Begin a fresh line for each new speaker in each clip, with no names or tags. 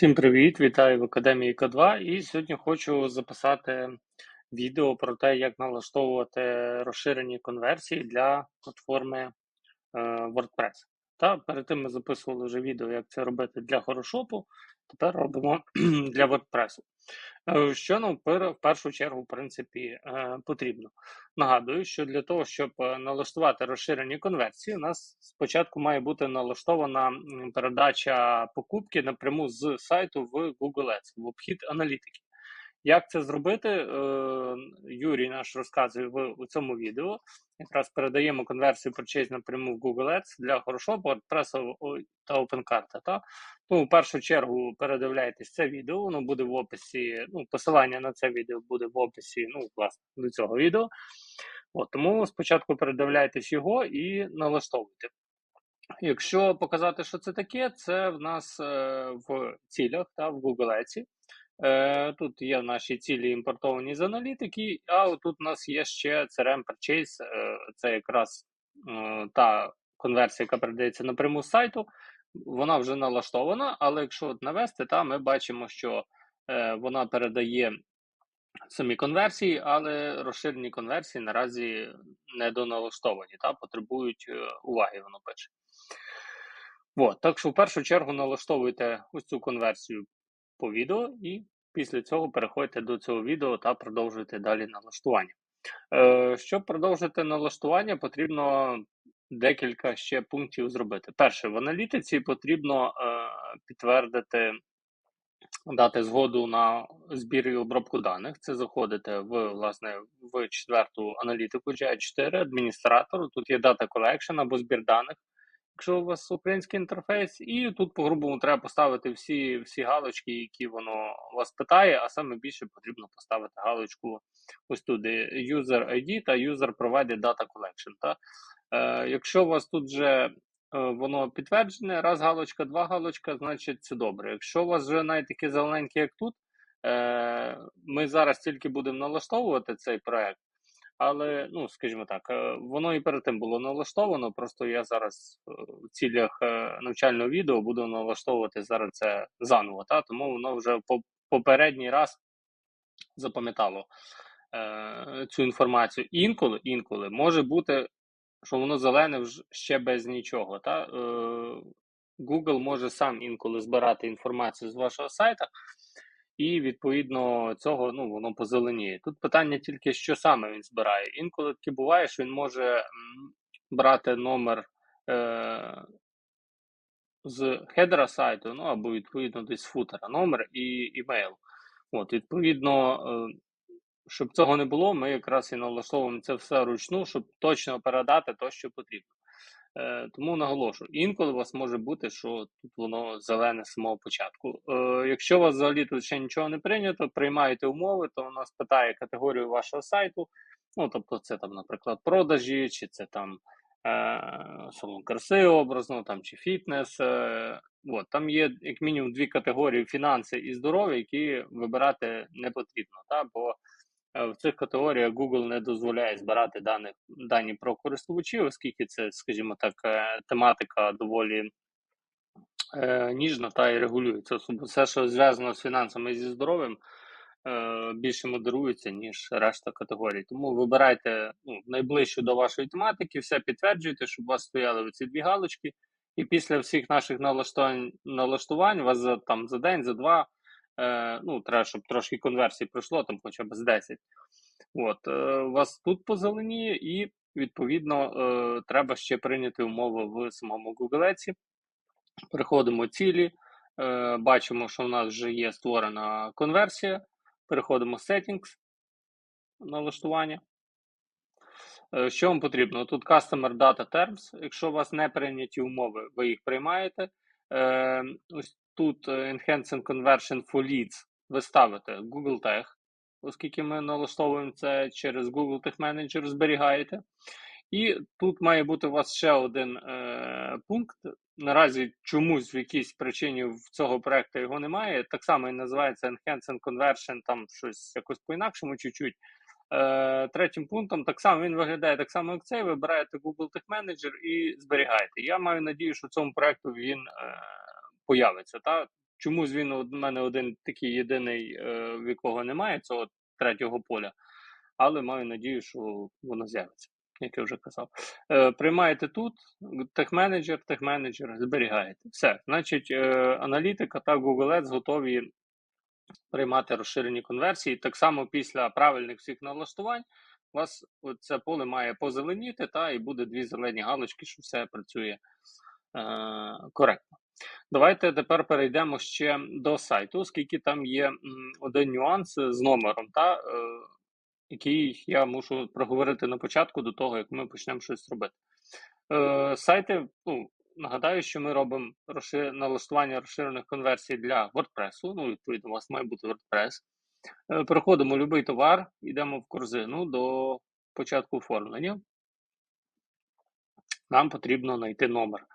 Всім привіт! Вітаю в Академії К2 і сьогодні хочу записати відео про те, як налаштовувати розширені конверсії для платформи е, WordPress. Та перед тим ми записували вже відео, як це робити для Хорошопу. Тепер робимо для WordPress. Е, що нам в першу чергу в принципі е, потрібно? Нагадую, що для того, щоб е, налаштувати розширені конверсії, у нас спочатку має бути налаштована передача покупки напряму з сайту в Google Ads в обхід аналітики. Як це зробити? Юрій наш розказує в цьому відео. Якраз передаємо конверсію Purchase напряму в Google Ads для хорошого WordPress та OpenCart. Та? Тому в першу чергу передивляйтесь це відео, воно буде в описі. Ну, посилання на це відео буде в описі ну, власне, до цього відео. От, Тому спочатку передивляйтесь його і налаштовуйте. Якщо показати, що це таке, це в нас е, в цілях та в Google Ads. Е, Тут є наші цілі імпортовані з аналітики, а тут у нас є ще CRM Purchase, е, це якраз е, та конверсія, яка передається напряму з сайту. Вона вже налаштована, але якщо навести, та ми бачимо, що вона передає самі конверсії, але розширені конверсії наразі не доналаштовані, та потребують уваги, воно пише. От, так що в першу чергу налаштовуйте ось цю конверсію по відео, і після цього переходьте до цього відео та продовжуйте далі налаштування. Е, Щоб продовжити налаштування, потрібно декілька ще пунктів зробити. Перше, в аналітиці потрібно е, підтвердити, дати згоду на збір і обробку даних. Це заходите в власне в четверту аналітику GA4 адміністратору. Тут є дата collection або збір даних якщо у вас український інтерфейс, і тут по-грубому треба поставити всі всі галочки, які воно вас питає, а саме більше потрібно поставити галочку ось тут, User ID та User Provided Data Collection. Та? Е, Якщо у вас тут вже е, воно підтверджене, раз галочка, два галочка, значить це добре. Якщо у вас вже навіть таке зелененьке, як тут, е, ми зараз тільки будемо налаштовувати цей проект. Але, ну, скажімо так, е, воно і перед тим було налаштовано. Просто я зараз е, в цілях е, навчального відео буду налаштовувати зараз це заново. Та? Тому воно вже по попередній раз запам'ятало е, цю інформацію. Інколи інколи може бути, що воно зелене ще без нічого. Та? Е, Google може сам інколи збирати інформацію з вашого сайта і відповідно цього ну воно позеленіє. Тут питання тільки, що саме він збирає. Інколи таки буває, що він може брати номер е, з хедера сайту, ну або відповідно десь з футера, номер і імейл. От, Відповідно, е, щоб цього не було, ми якраз і налаштовуємо це все ручну, щоб точно передати те, що потрібно. Е, Тому наголошую, інколи у вас може бути, що тут воно зелене з самого початку. Е, Якщо у вас взагалі тут ще нічого не прийнято, приймаєте умови, то вона спитає категорію вашого сайту. Ну, тобто, це там, наприклад, продажі, чи це там е, салон краси образно, там чи фітнес. Е, от, Там є як мінімум дві категорії фінанси і здоров'я, які вибирати не потрібно. Та, бо в цих категоріях Google не дозволяє збирати дані, дані про користувачів, оскільки це, скажімо так, е, тематика доволі е, ніжна та і регулюється. Все, що зв'язано з фінансами і зі здоров'ям, е, більше модерується, ніж решта категорій. Тому вибирайте ну, найближчу до вашої тематики, все підтверджуйте, щоб у вас стояли ці дві галочки. І після всіх наших налаштувань налаштувань вас за там за день, за два е, ну, треба, щоб трошки конверсій пройшло, там хоча б з 10. От, е, У вас тут позеленіє, і, відповідно, е, треба ще прийняти умови в самому Google. Переходимо цілі. Е, бачимо, що в нас вже є створена конверсія. Переходимо в Settings, налаштування. Е, що вам потрібно? Тут Customer Data Terms. Якщо у вас не прийняті умови, ви їх приймаєте. Е, ось тут е, Enhancing Conversion for Leads ви ставите Google Tech, оскільки ми налаштовуємо це через Google Tech Manager, зберігаєте. І тут має бути у вас ще один е, пункт. Наразі чомусь в якійсь причині в цього проекту його немає. Так само і називається Enhancing Conversion, там щось якось по-інакшому чуть-чуть. Е, Третім пунктом так само він виглядає так само, як цей. Вибираєте Google Tech Manager і зберігаєте. Я маю надію, що в цьому проекту він е, появиться. Та? Чомусь він у мене один такий єдиний, е, в якого немає цього третього поля, але маю надію, що воно з'явиться, як я вже казав. Е, Приймаєте тут техменеджер, техменеджер, зберігаєте. Все. Значить, е, аналітика та Google Ads готові приймати розширені конверсії. Так само після правильних всіх налаштувань у вас це поле має позеленіти, та і буде дві зелені галочки, що все працює е, коректно. Давайте тепер перейдемо ще до сайту, оскільки там є один нюанс з номером, та, е, який я мушу проговорити на початку до того, як ми почнемо щось робити. Е, сайти, ну, нагадаю, що ми робимо розшир... налаштування розширених конверсій для WordPress. Ну, відповідно, у вас має бути WordPress. Е, переходимо будь-який товар, йдемо в корзину до початку оформлення. Нам потрібно знайти номер.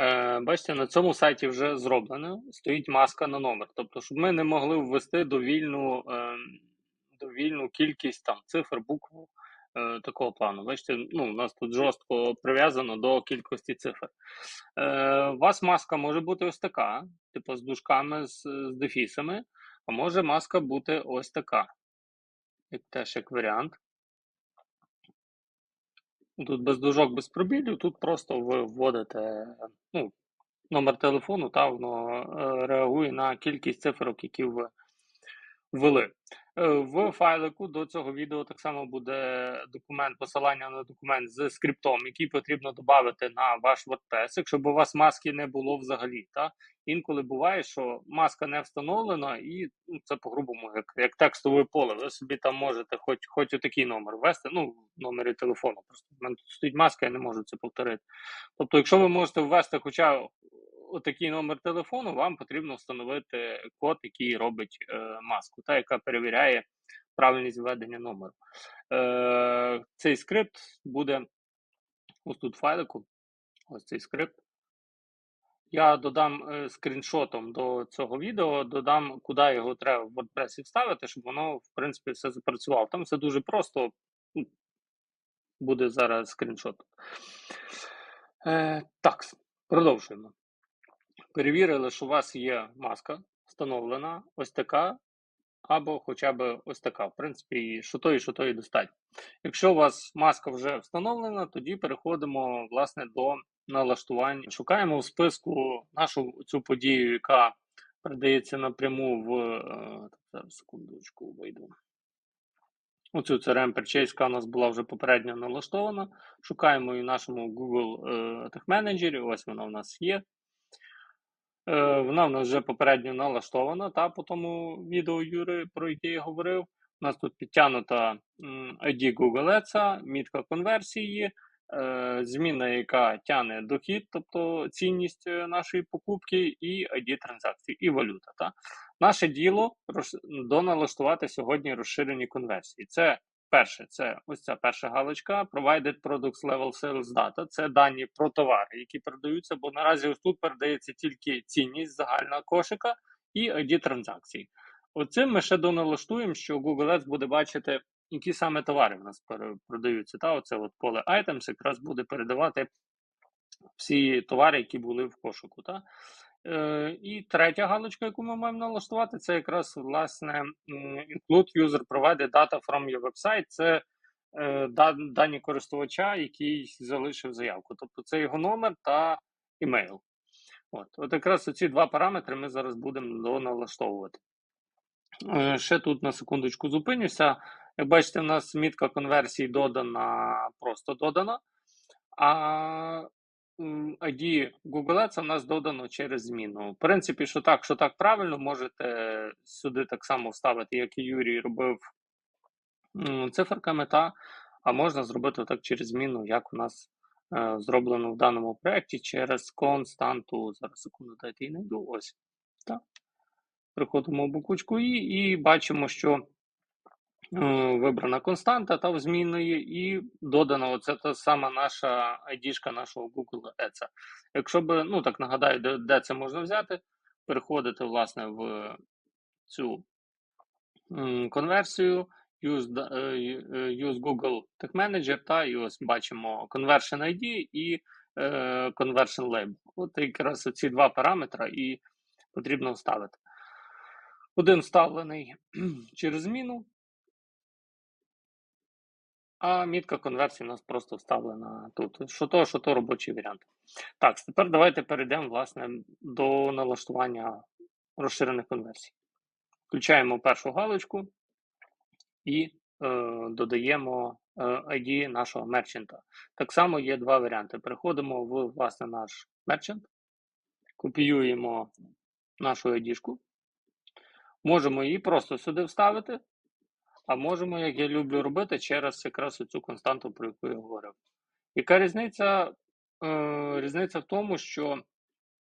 Е, Бачите, на цьому сайті вже зроблено. Стоїть маска на номер. Тобто, щоб ми не могли ввести довільну, е, довільну кількість там, цифр, букв е, такого плану. Бачите, ну, у нас тут жорстко прив'язано до кількості цифр. У вас маска може бути ось така, типу з дужками, з, з дефісами, а може маска бути ось така. Як теж як варіант. Тут без дужок, без пробілів, тут просто ви вводите ну, номер телефону, та воно е, реагує на кількість цифрок, які ви ввели. Е, В файлику до цього відео так само буде документ, посилання на документ з скриптом, який потрібно додати на ваш WordPress, якщо б у вас маски не було взагалі. Та? Інколи буває, що маска не встановлена, і ну, це по-грубому, як як текстове поле. Ви собі там можете хоч хоч отакий номер ввести, ну, номери телефону. Просто в мене тут стоїть маска, я не можу це повторити. Тобто, якщо ви можете ввести хоча отакий номер телефону, вам потрібно встановити код, який робить е, маску, та яка перевіряє правильність введення номеру. Е, Цей скрипт буде ось тут файлику. Ось цей скрипт. Я додам е, скріншотом до цього відео, додам, куди його треба в WordPress вставити, щоб воно, в принципі, все запрацювало. Там все дуже просто. Ну, буде зараз скріншот. Е, Так, продовжуємо. Перевірили, що у вас є маска встановлена, ось така, або хоча б ось така. В принципі, що і що то і достатньо. Якщо у вас маска вже встановлена, тоді переходимо власне до налаштувань. Шукаємо в списку нашу цю подію, яка передається напряму в. е, Зараз секундочку вийду. Оцю CRM Purchase, яка у нас була вже попередньо налаштована. Шукаємо і в нашому Google е, Tech Manager, ось вона у нас є. Е, Вона в нас вже попередньо налаштована, та по тому відео Юри, про яке я говорив. У нас тут підтягнута ID Google Ads, мітка конверсії, е, зміна, яка тягне дохід, тобто цінність е, нашої покупки, і ID транзакції, і валюта. Та? Наше діло доналаштувати сьогодні розширені конверсії. Це перше, це ось ця перша галочка Provided Products Level Sales Data. Це дані про товари, які передаються, бо наразі ось тут передається тільки цінність загального кошика і ID транзакцій. Оцим ми ще доналаштуємо, що Google Ads буде бачити, які саме товари в нас продаються. Та оце от поле Items якраз буде передавати всі товари, які були в кошику. Та? Е, і третя галочка, яку ми маємо налаштувати, це якраз власне include user provided data from your website. Це е, дані користувача, який залишив заявку. Тобто це його номер та імейл. От, от якраз ці два параметри ми зараз будемо доналаштовувати. Е, Ще тут на секундочку зупинюся. Як бачите, в нас мітка конверсії додана, просто додана. А ID Google Ads у нас додано через зміну. В принципі, що так, що так правильно, можете сюди так само вставити, як і Юрій робив циферками, та, а можна зробити так через зміну, як у нас е, зроблено в даному проєкті через константу. Зараз секунду дайте її знайду. Ось. Так. Приходимо в буквочку І і бачимо, що вибрана константа та в змінної, і додана оце та сама наша ID нашого Google Ads. Якщо би, ну так нагадаю, де, де це можна взяти, переходити власне в цю конверсію, use, е, use Google Tag Manager, та і ось бачимо Conversion ID і е, Conversion Label. От якраз ці два параметри і потрібно вставити. Один вставлений через зміну, а мітка конверсії у нас просто вставлена тут. Що то, що то робочий варіант. Так, тепер давайте перейдемо власне, до налаштування розширених конверсій. Включаємо першу галочку і е, додаємо е, ID нашого мерчанта. Так само є два варіанти. Переходимо в власне наш мерчант, копіюємо нашу ID. Можемо її просто сюди вставити, а можемо, як я люблю робити, через якраз цю константу, про яку я говорив. Яка різниця? Е, Різниця в тому, що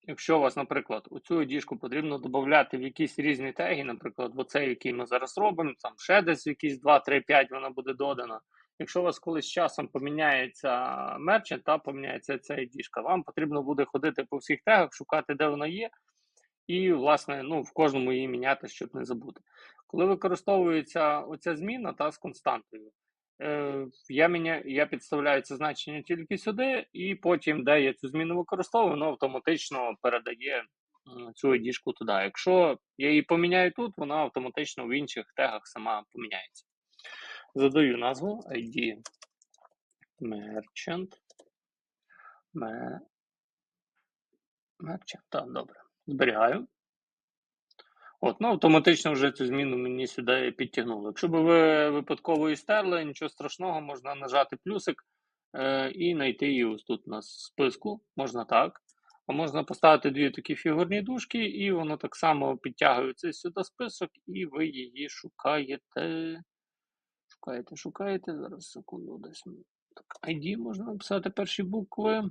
якщо у вас, наприклад, у цю діжку потрібно додати в якісь різні теги, наприклад, в оцей, який ми зараз робимо, там ще десь якісь 2, 3, 5 вона буде додана. Якщо у вас колись з часом поміняється мерчант, та поміняється ця діжка, вам потрібно буде ходити по всіх тегах, шукати, де вона є, і, власне, ну, в кожному її міняти, щоб не забути. Коли використовується оця зміна та з константою, е, я міня, я підставляю це значення тільки сюди, і потім, де я цю зміну використовую, воно автоматично передає цю ID туди. Якщо я її поміняю тут, вона автоматично в інших тегах сама поміняється. Задаю назву ID Merchant. Merchant, так, добре. Зберігаю. От, ну, Автоматично вже цю зміну мені сюди підтягнуло. Якщо б ви випадково і стерли, нічого страшного, можна нажати плюсик е, і знайти її ось тут на списку. Можна так. А можна поставити дві такі фігурні дужки, і воно так само підтягується сюди список, і ви її шукаєте. Шукаєте, шукаєте. Зараз секунду десь. Так, ID можна написати перші букви.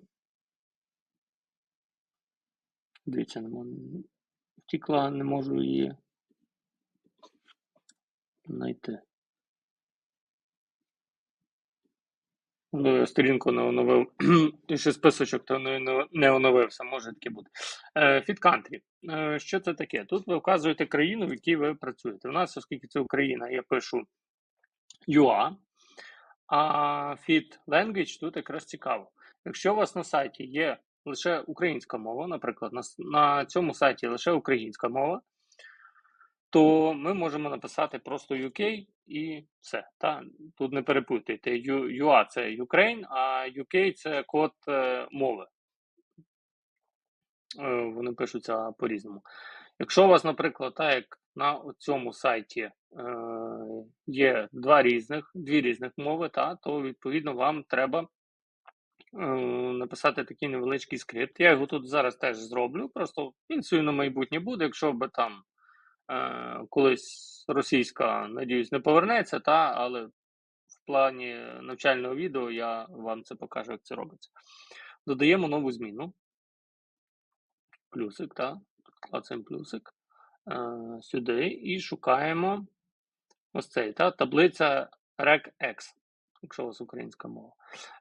Дивіться, не можу. Втікла, не можу її знайти. Сторінку не оновив. Ще списочок то не оновився, може таке бути. Fit Country. Е, що це таке? Тут ви вказуєте країну, в якій ви працюєте. У нас, оскільки це Україна, я пишу UA, а Fit Language тут якраз цікаво. Якщо у вас на сайті є лише українська мова, наприклад, на, на цьому сайті лише українська мова, то ми можемо написати просто UK і все. Та? Тут не перепутайте. UA це Ukraine, а UK це код е, мови. Е, вони пишуться по-різному. Якщо у вас, наприклад, так як на цьому сайті е, є два різних, дві різних мови, та, то відповідно вам треба написати такий невеличкий скрипт. Я його тут зараз теж зроблю. Просто він собі на майбутнє буде, якщо би там е, колись російська, надіюсь, не повернеться, та, але в плані навчального відео я вам це покажу, як це робиться. Додаємо нову зміну. Плюсик, так, клацаємо плюсик е, сюди і шукаємо ось цей та, таблиця RecX якщо у вас українська мова.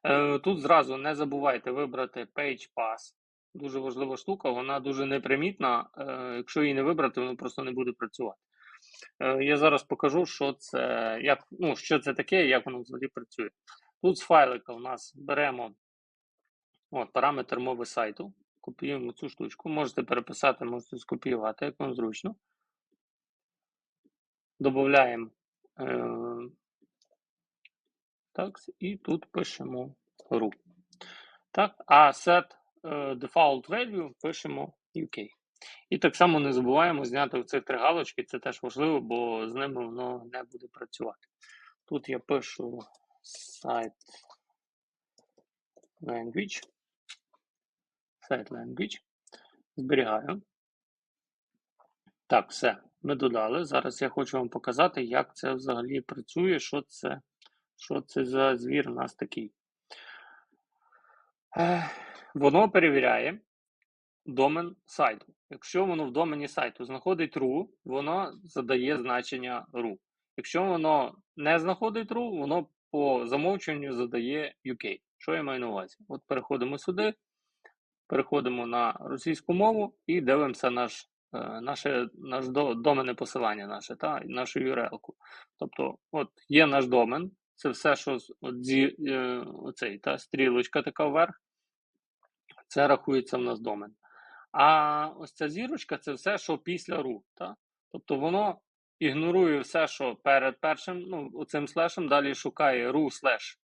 Е, Тут зразу не забувайте вибрати Page Pass. Дуже важлива штука, вона дуже непримітна. Е, Якщо її не вибрати, воно просто не буде працювати. Е, Я зараз покажу, що це як, ну, що це таке як воно взагалі працює. Тут з файлика у нас беремо от, параметр мови сайту. Копіюємо цю штучку. Можете переписати, можете скопіювати, як вам зручно. Додаємо е, так, І тут пишемо ru. Так, А set default value пишемо UK. І так само не забуваємо зняти цих три галочки, це теж важливо, бо з ними воно не буде працювати. Тут я пишу site language. Site language. Зберігаю. Так, все. Ми додали. Зараз я хочу вам показати, як це взагалі працює, що це що це за звір у нас такий? Воно перевіряє домен сайту. Якщо воно в домені сайту знаходить RU, воно задає значення RU. Якщо воно не знаходить RU, воно по замовчуванню задає UK. Що я маю на увазі? От переходимо сюди, переходимо на російську мову і дивимося наш е, наше, наш доменне посилання, наше, та, нашу URL. Тобто, от є наш домен, це все, що от зі, е, оцей, та, стрілочка така вверх, це рахується в нас домен. А ось ця зірочка це все, що після ру. Та? Тобто воно ігнорує все, що перед першим, ну, оцим слешем, далі шукає ру слеш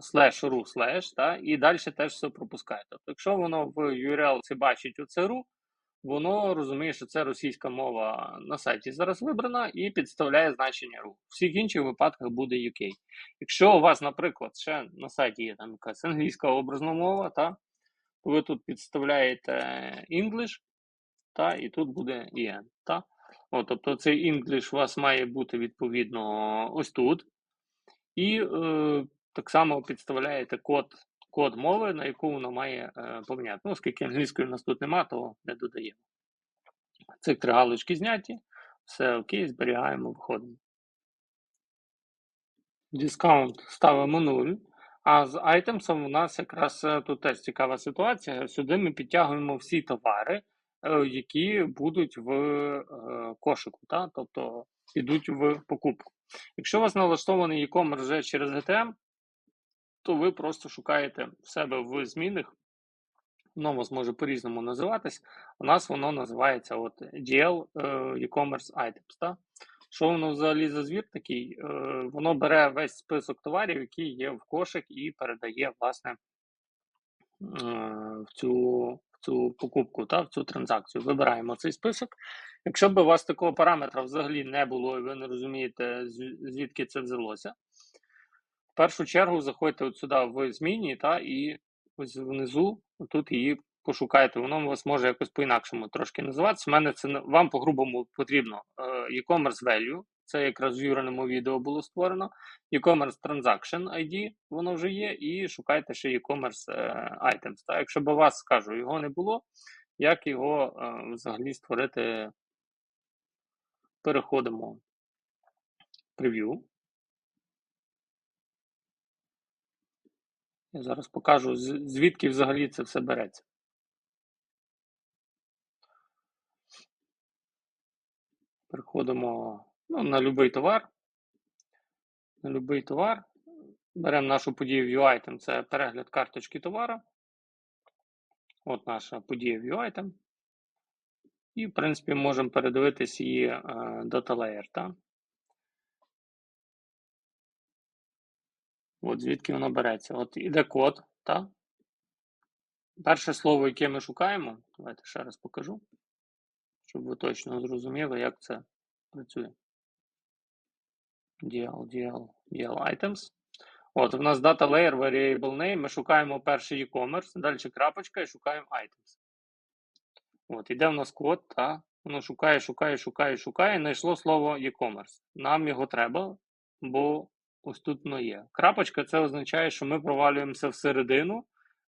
слеш ру слеш, і далі теж все пропускає. Тобто, якщо воно в URL бачить оце ру, воно розуміє, що це російська мова на сайті зараз вибрана і підставляє значення RU. В всіх інших випадках буде UK. Якщо у вас, наприклад, ще на сайті є там якась англійська образна мова, та, то ви тут підставляєте English, та, і тут буде EN. Та. О, тобто цей English у вас має бути відповідно ось тут. І е, так само підставляєте код код мови, на яку вона має е, поміняти. Ну, оскільки англійської в нас тут нема, то не додаємо. Цих три галочки зняті. Все окей, зберігаємо, виходимо. Дискаунт ставимо 0. А з айтемсом у нас якраз е, тут теж цікава ситуація. Сюди ми підтягуємо всі товари, е, які будуть в е, кошику, та? тобто підуть в покупку. Якщо у вас налаштований e-commerce вже через GTM, то ви просто шукаєте в себе в змінних. Воно може по-різному називатись. У нас воно називається от DL е, e-commerce items. Так? Що воно взагалі за звір такий? Е, воно бере весь список товарів, які є в кошик, і передає, власне, е, в цю в цю покупку, та, в цю транзакцію. Вибираємо цей список. Якщо б у вас такого параметра взагалі не було, і ви не розумієте, звідки це взялося, першу чергу заходьте от сюди в зміні, та, і ось внизу тут її пошукайте. Воно у вас може якось по-інакшому трошки називатися. У мене це вам по-грубому потрібно е, e-commerce value. Це якраз в юреному відео було створено. E-commerce Transaction ID, воно вже є, і шукайте ще e-commerce е, items. Та? Якщо б у вас скажу, його не було, як його е, взагалі створити? Переходимо в прев'ю. Я зараз покажу, звідки взагалі це все береться. Переходимо ну, на будь-який товар. На будь-який товар. Беремо нашу подію ViewItem, це перегляд карточки товара. От наша подія ViewItem. І, в принципі, можемо передивитись її е, data layer. Так? От звідки воно береться. От іде код, так? Перше слово, яке ми шукаємо, давайте ще раз покажу, щоб ви точно зрозуміли, як це працює. DL, DL, DL items. От, у нас data layer, variable name. Ми шукаємо перший e-commerce, далі крапочка і шукаємо items. От, іде в нас код, та воно шукає, шукає, шукає, шукає. Знайшло слово e-commerce. Нам його треба, бо Ось тут воно є. Крапочка це означає, що ми провалюємося всередину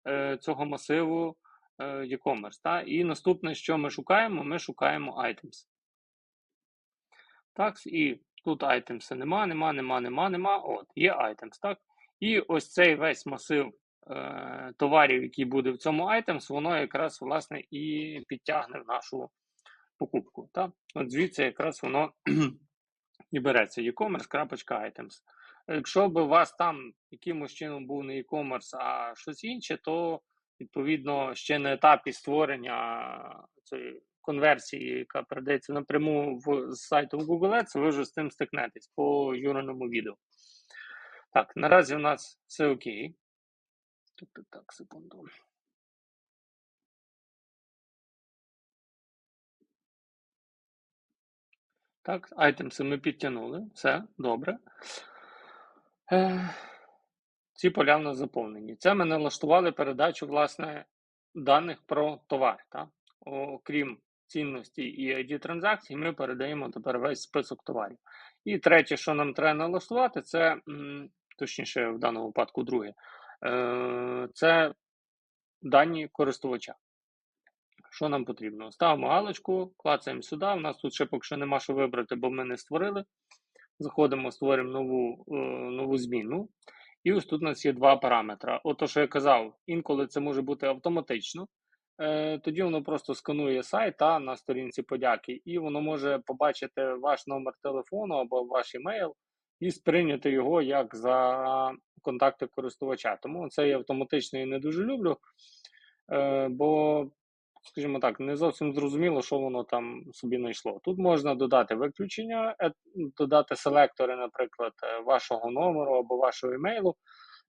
е, цього масиву е, e-commerce. Та? І наступне, що ми шукаємо, ми шукаємо items. Так, І тут items нема, нема, нема, нема, нема. От, є items. так? І ось цей весь масив е, товарів, який буде в цьому items, воно якраз власне і підтягне в нашу покупку. Так? От звідси якраз воно і береться e-commerce.items. Якщо б у вас там якимось чином був не e-commerce, а щось інше, то відповідно ще на етапі створення цієї конверсії, яка передається напряму в з сайту Google Ads, ви вже з цим стикнетесь по юрному відео. Так, наразі у нас все окей. Так, так, секунду. Так, айтемси ми підтягнули. Все, добре. Ці поля заповнені. Це ми налаштували передачу власне, даних про товар. Так? Окрім цінності і ID транзакцій, ми передаємо тепер весь список товарів. І третє, що нам треба налаштувати, це точніше, в даному випадку, друге, е, це дані користувача. Що нам потрібно? Ставимо галочку, клацаємо сюди. У нас тут ще поки що нема що вибрати, бо ми не створили. Заходимо, створюємо нову е, нову зміну. І ось тут у нас є два параметри. Ото, що я казав, інколи це може бути автоматично. Е, тоді воно просто сканує сайт та, на сторінці подяки, і воно може побачити ваш номер телефону або ваш емейл і сприйняти його як за контакти користувача. Тому це я автоматично і не дуже люблю. Е, бо скажімо так, не зовсім зрозуміло, що воно там собі знайшло. Тут можна додати виключення, е, додати селектори, наприклад, е, вашого номеру або вашого емейлу.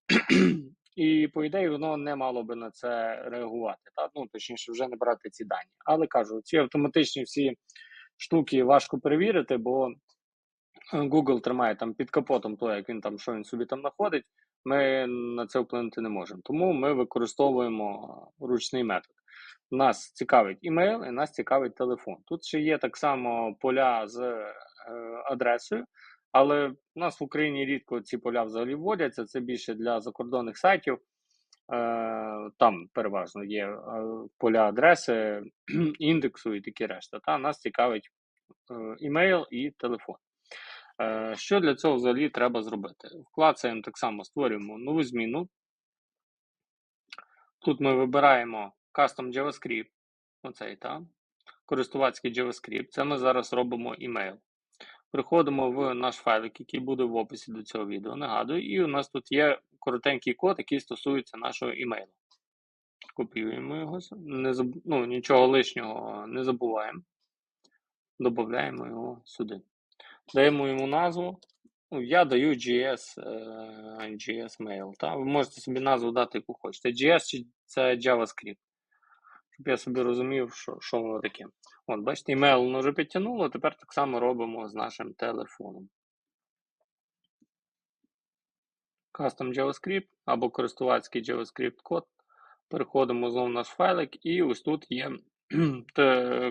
І, по ідеї, воно не мало би на це реагувати. Та? Ну, точніше, вже не брати ці дані. Але кажу, ці автоматичні всі штуки важко перевірити, бо Google тримає там під капотом то, як він там, що він собі там знаходить, ми на це вплинути не можемо. Тому ми використовуємо ручний метод. Нас цікавить імейл і нас цікавить телефон. Тут ще є так само поля з е, адресою, але в нас в Україні рідко ці поля взагалі вводяться. Це більше для закордонних сайтів. Е, там переважно є е, поля адреси, індексу і такі решта. Та нас цікавить е, імейл і телефон. Що для цього взагалі треба зробити? Вклацаємо так само, створюємо нову зміну. Тут ми вибираємо Custom JavaScript, оцей, та? користувацький JavaScript. Це ми зараз робимо email. Приходимо в наш файлик, який буде в описі до цього відео. Нагадую, і у нас тут є коротенький код, який стосується нашого імейлу. Копіюємо його, не заб... ну, нічого лишнього не забуваємо. Додаємо його сюди. Даємо йому назву. Ну, Я даю GS GS Mail. Та? Ви можете собі назву дати, яку хочете. GS це JavaScript. Щоб я собі розумів, що що воно таке. От, бачите, email воно вже підтягнуло, тепер так само робимо з нашим телефоном. Custom JavaScript або користувацький JavaScript код. Переходимо знову в наш файлик, і ось тут є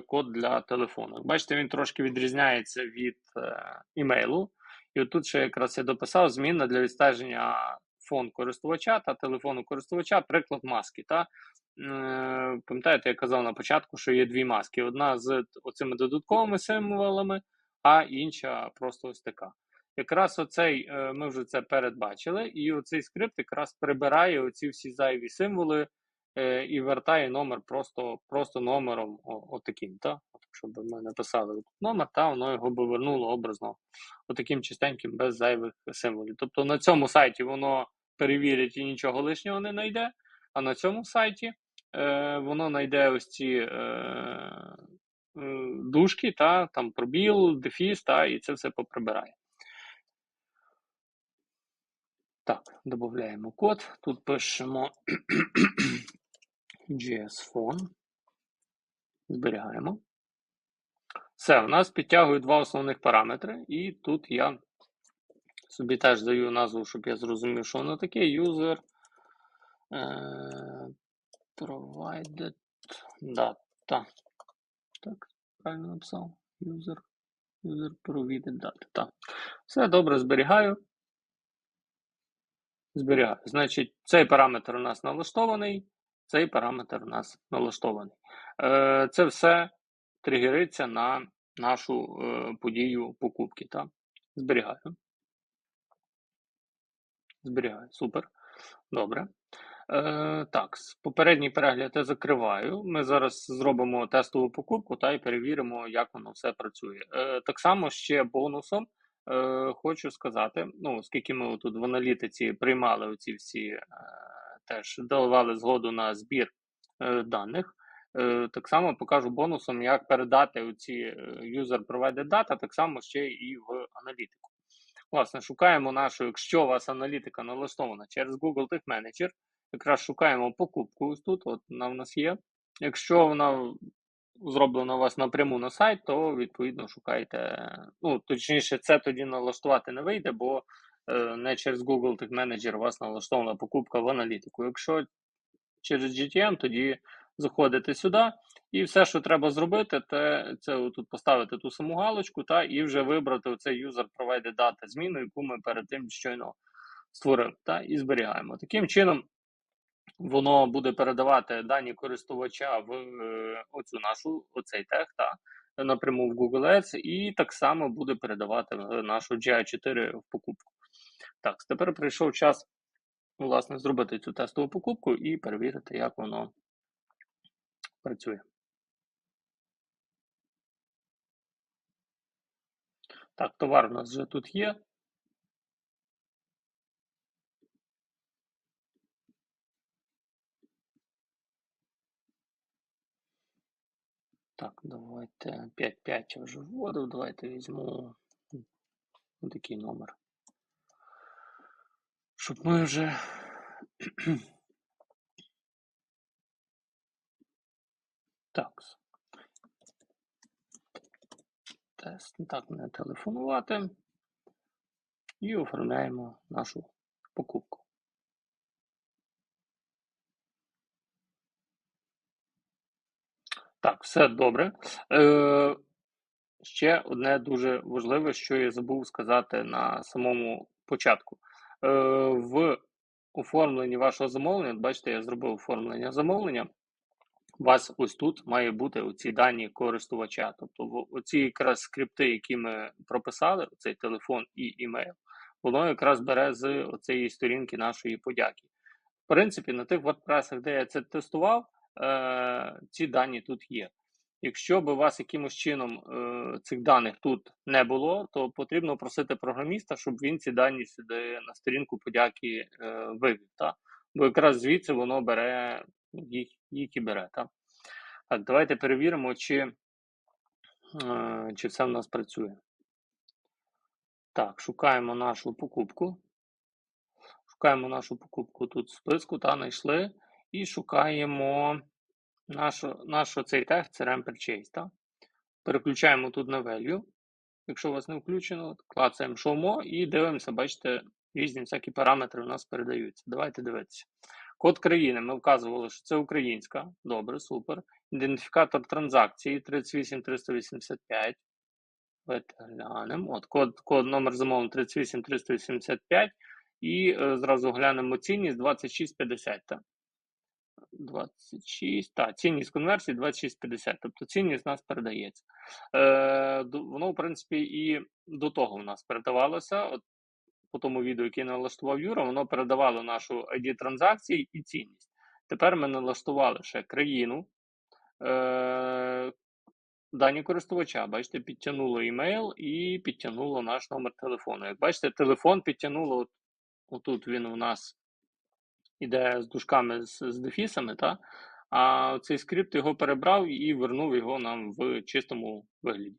код для телефону. Бачите, він трошки відрізняється від е, імейлу. І отут ще якраз я дописав зміна для відстеження фон користувача та телефону користувача, приклад маски. Та? Е, пам'ятаєте, я казав на початку, що є дві маски: одна з оцими додатковими символами, а інша просто ось така. Якраз оцей е, ми вже це передбачили, і оцей скрипт якраз прибирає оці всі зайві символи е, і вертає номер просто просто номером отаким. Та? Щоб ми написали номер, та воно його би вернуло образно отаким чистеньким, без зайвих символів. Тобто на цьому сайті воно перевірить і нічого лишнього не знайде, а на цьому сайті е, воно знайде ось ці е, е, дужки, та, там пробіл, дефіс, та, і це все поприбирає. Так, додаємо код. Тут пишемо JS-Phone. Зберігаємо. Все, у нас підтягує два основних параметри, і тут я собі теж даю назву, щоб я зрозумів, що воно таке. User е, provided data. Так, правильно написав. User user provided data. Все добре, зберігаю. Зберігаю. Значить, цей параметр у нас налаштований, цей параметр у нас налаштований. Е, Це все тригериться на нашу е, подію покупки. Так? Зберігаю. Зберігаю. Супер. Добре. Е, Так, попередній перегляд я закриваю. Ми зараз зробимо тестову покупку та й перевіримо, як воно все працює. Е, Так само ще бонусом е, хочу сказати: ну, оскільки ми тут в аналітиці приймали оці всі, е, теж давали згоду на збір е, даних. Е, так само покажу бонусом, як передати оці е, user provided data, так само ще і в аналітику. Власне, шукаємо нашу, якщо у вас аналітика налаштована через Google Tech Manager, якраз шукаємо покупку ось тут, от вона в нас є. Якщо вона зроблена у вас напряму на сайт, то відповідно шукайте. Ну, точніше, це тоді налаштувати не вийде, бо е, не через Google Tech Manager у вас налаштована покупка в аналітику. Якщо через GTM, тоді заходите сюди, і все, що треба зробити, це це тут поставити ту саму галочку та і вже вибрати оцей user provided data зміну, яку ми перед тим щойно створили, та і зберігаємо. Таким чином, воно буде передавати дані користувача в е, оцю нашу оцей тег, та, напряму в Google Ads, і так само буде передавати нашу GI4 в покупку. Так, тепер прийшов час. Власне, зробити цю тестову покупку і перевірити, як воно працює. Так, товар у нас вже тут є. Так, Давайте 5-5 я вже вводив. Давайте візьму такий номер. Щоб ми вже. Так. Тест. Так, не телефонувати. І оформляємо нашу покупку. Так, все добре. Е, Ще одне дуже важливе, що я забув сказати на самому початку. Е, В оформленні вашого замовлення, бачите, я зробив оформлення замовлення. Вас ось тут має бути оці дані користувача. Тобто, оці якраз скрипти, які ми прописали, цей телефон і імейл, воно якраз бере з цієї сторінки нашої подяки. В принципі, на тих WordPress, де я це тестував, е, ці дані тут є. Якщо б у вас якимось чином е, цих даних тут не було, то потрібно просити програміста, щоб він ці дані сюди на сторінку подяки е, вивів. Та? Бо якраз звідси воно бере їх їх і бере. Та? Так, давайте перевіримо, чи, е, чи все в нас працює. Так, шукаємо нашу покупку. Шукаємо нашу покупку тут в списку, та знайшли. І шукаємо нашу цей тег CRM Purchase. Так? Переключаємо тут на value. Якщо у вас не включено, клацаємо More і дивимося, бачите, різні всякі параметри у нас передаються. Давайте дивитися. Код країни ми вказували, що це українська. Добре, супер. Ідентифікатор транзакції 38385. Давайте глянемо. От код, код номер замовлення 38385. І е, зразу глянемо цінність 2650. 26, так, цінність конверсії 2650, тобто цінність в нас передається. Е, Воно, в принципі, і до того в нас передавалося. От По тому відео, яке налаштував Юра, воно передавало нашу ID транзакції і цінність. Тепер ми налаштували ще країну. Е, Дані користувача, бачите, підтягнуло емейл і підтягнуло наш номер телефону. Як бачите, телефон підтягнуло, от, отут він у нас іде з дужками з, з дефісами, та? а цей скрипт його перебрав і вернув його нам в чистому вигляді.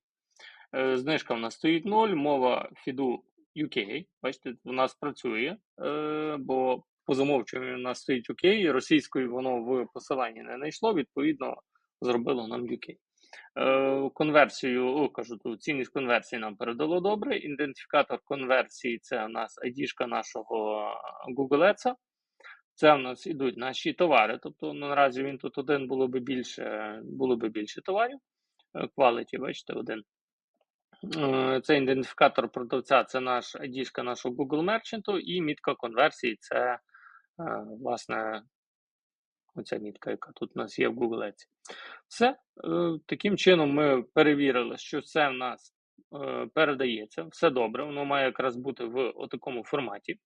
Е, знижка в нас стоїть 0, мова FIDU UK. Бачите, у нас працює, е, бо по замовчуванню у нас стоїть UK, російською воно в посиланні не знайшло, відповідно, зробило нам UK. Е, конверсію, о, кажу, тут цінність конверсії нам передало добре. Ідентифікатор конверсії це у нас ID нашого Google Ads. Це в нас ідуть наші товари. Тобто наразі він тут один було би більше було би більше товарів. Е, quality, бачите, один. Е, це ідентифікатор продавця, це наш ID нашого Google Merchant, і мітка конверсії це, е, власне, оця мітка, яка тут у нас є в Google Ads. Все. Таким чином, ми перевірили, що все в нас передається, все добре, воно має якраз бути в такому форматі.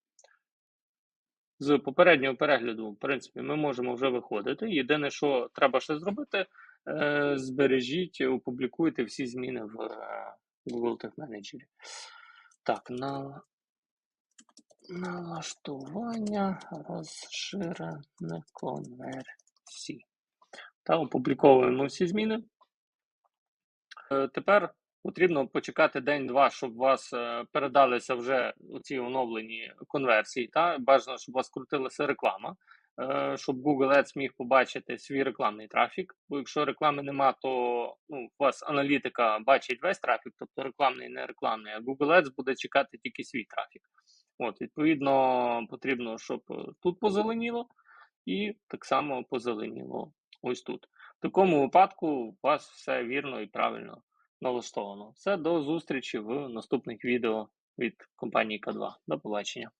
З попереднього перегляду, в принципі, ми можемо вже виходити. Єдине, що треба ще зробити, е, збережіть, опублікуйте всі зміни в е, Google Tech Manager. Так, на налаштування розширене конверсії. Та опубліковуємо всі зміни. Е, тепер Потрібно почекати день-два, щоб у вас е, передалися вже ці оновлені конверсії. Та бажано, щоб у вас крутилася реклама, щоб Google Ads міг побачити свій рекламний трафік. Бо якщо реклами нема, то ну, у вас аналітика бачить весь трафік, тобто рекламний, не рекламний, а Google Ads буде чекати тільки свій трафік. От, Відповідно, потрібно, щоб тут позеленіло, і так само позеленіло ось тут. В такому випадку у вас все вірно і правильно налаштовано. Все, до зустрічі в наступних відео від компанії К2. До побачення.